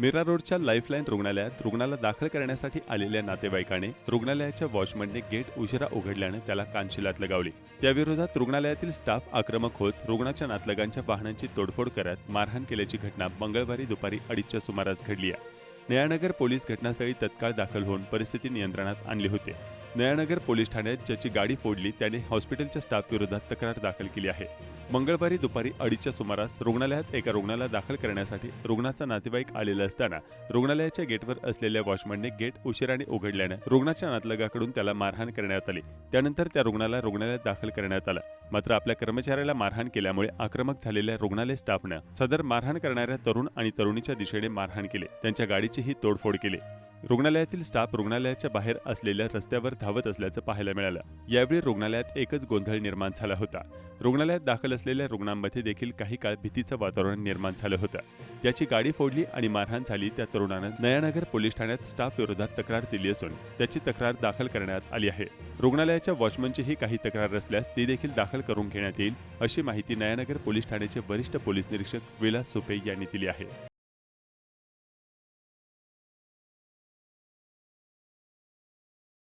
मीरा रोडच्या लाईफलाईन रुग्णालयात रुग्णाला दाखल करण्यासाठी आलेल्या नातेवाईकाने रुग्णालयाच्या वॉचमनने गेट उशिरा उघडल्यानं त्याला कानशिलात लगावली त्याविरोधात रुग्णालयातील स्टाफ आक्रमक होत रुग्णाच्या नातलगांच्या वाहनांची तोडफोड करत मारहाण केल्याची घटना मंगळवारी दुपारी अडीचच्या सुमारास घडली आहे. नयानगर पोलीस घटनास्थळी तत्काळ दाखल होऊन परिस्थिती नियंत्रणात आणली होते. नयानगर पोलीस ठाण्यात ज्याची गाडी फोडली त्याने हॉस्पिटलच्या स्टाफ विरोधात तक्रार दाखल केली आहे. मंगळवारी दुपारी अडीचच्या सुमारास रुग्णालयात एका रुग्णाला दाखल करण्यासाठी रुग्णाचा नातेवाईक आलेला असताना रुग्णालयाच्या गेटवर असलेल्या वॉचमनने गेट उशिराने उघडल्यानं रुग्णाच्या नातलगाकडून त्याला मारहाण करण्यात आली. त्यानंतर त्या रुग्णाला रुग्णालयात दाखल करण्यात आलं. मात्र आपल्या कर्मचाऱ्याला मारहाण केल्यामुळे आक्रमक झालेल्या रुग्णालय स्टाफनं सदर मारहाण करणाऱ्या तरुण आणि तरुणीच्या दिशेने मारहाण केले. त्यांच्या गाडीचीही तोडफोड केली. रुग्णालयातील स्टाफ रुग्णालयाच्या बाहेर असलेल्या रस्त्यावर धावत असल्याचं पाहायला मिळालं. यावेळी रुग्णालयात एकच गोंधळ निर्माण झाला होता. रुग्णालयात दाखल असलेल्या रुग्णांमध्ये देखील काही काळ भीतीचं वातावरण निर्माण झालं होतं. ज्याची गाडी फोडली आणि मारहाण झाली त्या तरुणानं नयानगर पोलीस ठाण्यात स्टाफ विरोधात तक्रार दिली असून त्याची तक्रार दाखल करण्यात आली आहे. रुग्णालयाच्या वॉचमनचीही काही तक्रार असल्यास ती देखील दाखल करून घेण्यात येईल अशी माहिती नयानगर पोलीस ठाण्याचे वरिष्ठ पोलीस निरीक्षक विलास सुपे यांनी दिली आहे.